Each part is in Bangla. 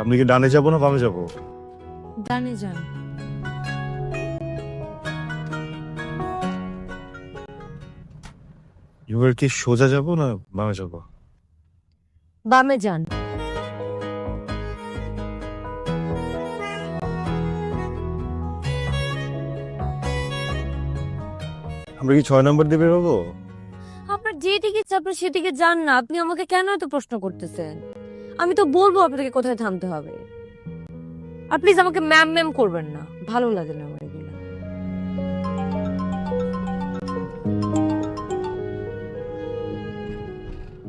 আপনি কি ডানে যাব না বামে যাব? ডানে যান। এবার কি সোজা যাব না বামে যাব? বামে যান। আমরা কি ছয় নম্বর দিয়ে বেরোবো? আপনার যেদিকে ইচ্ছা আপনি সেদিকে যান না। আপনি আমাকে কেন এত প্রশ্ন করতেছেন? আমি তো বলব আপনাকে কোথায় থামতে হবে। আর প্লিজ আমাকে ম্যাম ম্যাম করবেন না। ভালো লাগে না আমার এগুলো।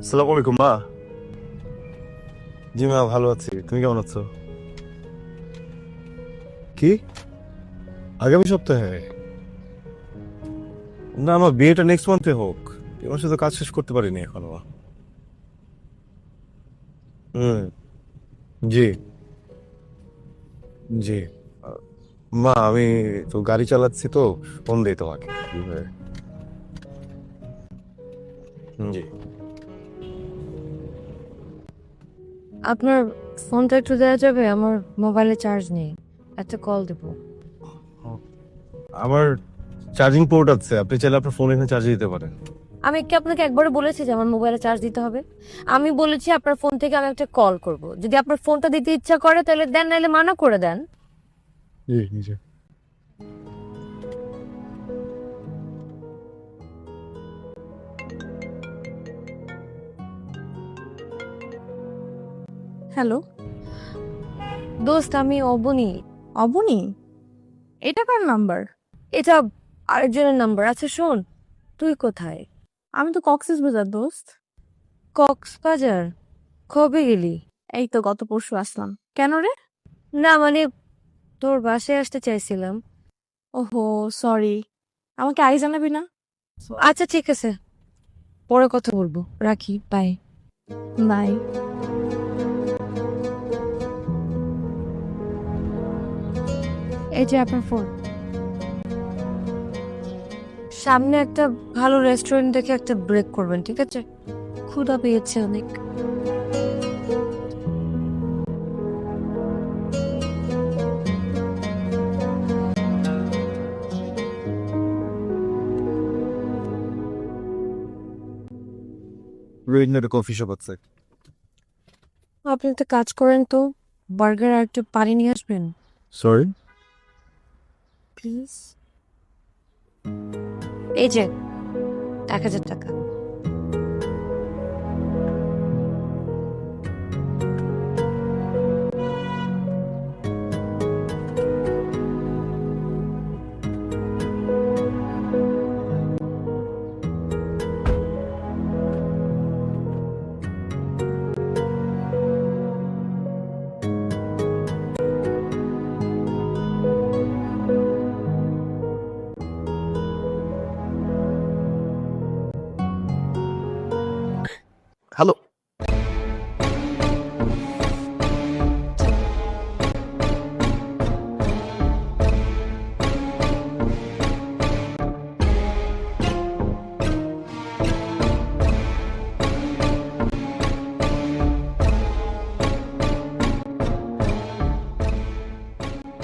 সালাম আলাইকুম মা। জি মা ভালো আছি। তুমি কেমন আছো? কি? আগামী সপ্তাহে? না আমার বিয়েটা নেক্সট মান্থে হোক। এবার শুধু কাজ শেষ করতে পারিনি এখনও। হুম জি। জি। মা আমি তো গাড়ি চালাচ্ছি তো ফোন দিই তোমাকে। জি। আপনার ফোনটা একটু দেওয়া যাবে? আমার মোবাইলে চার্জ নেই। একটা কল দেবো। আমার চার্জিং পোর্ট আছে। আপনি চাইলে আপনার ফোন এখানে চার্জ দিতে পারেন। আমি কি আপনাকে একবারে বলেছি যে আমার মোবাইলে চার্জ দিতে হবে? আমি বলেছি আপনার ফোন থেকে আমি একটা কল করব। যদি আপনার ফোনটা দিতে ইচ্ছা করে তাহলে দেন নাহলে মানা করে দেন। হ্যালো দোস্ত আমি অবনী। অবনী? এটা কার নাম্বার এটা আরেকজনের নাম্বার আচ্ছা শোন। তুই কোথায়? আমি তো কক্সেস বাজার দোস্ত। কক্সবাজার? কবে গেলি? এই তো গত পরশু আসলাম। কেন রে? না মানে তোর বাসায় আসতে চাইছিলাম। ওহো সরি আমাকে আগে জানাবি না? আচ্ছা ঠিক আছে। পরে কথা বলব। রাখি বাই বাই এই যে আপনার ফোন সামনে একটা ভালো রেস্টুরেন্ট দেখে একটা ব্রেক করবেন ঠিক আছে? ক্ষুধা পেয়েছে অনেক। কফি শপ আছে। আপনি একটা কাজ করেন তো বার্গার আর একটু পানি নিয়ে আসবেন? সরি প্লিজ এই যে এক হাজার টাকা। হ্যালো।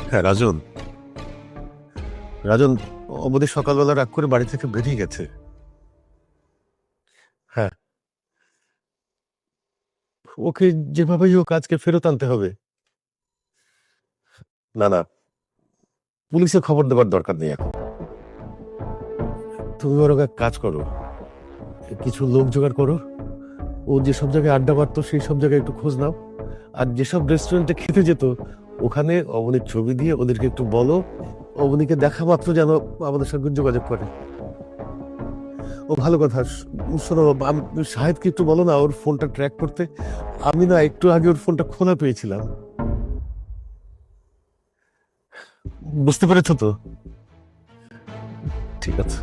হ্যাঁ রাজন। রাজন অবধি সকালবেলা রাগ করে বাড়ি থেকে বেরিয়ে গেছে। হ্যাঁ ওকে যেভাবেই হোক আজকে ফেরত আনতে হবে। না না। পুলিশে খবর দেওয়ার দরকার নেই এখন। তুমি এক কাজ করো। কিছু লোক জোগাড় করো। ও যেসব জায়গায় আড্ডা মারতো, সেই সব জায়গায় একটু খোঁজ নাও। আর যেসব রেস্টুরেন্টে খেতে যেত, ওখানে অবনীর ছবি দিয়ে ওদেরকে একটু বলো। অবনীকে দেখা মাত্র যেন আমাদের সঙ্গে যোগাযোগ করে। ও ভালো কথা। শোনো সাহেবকে একটু বলো না, ওর ফোনটা ট্র্যাক করতে। আমি না একটু আগে ওর ফোনটা খোলা পেয়েছিলাম। বুঝতে পেরেছ তো? ঠিক আছে।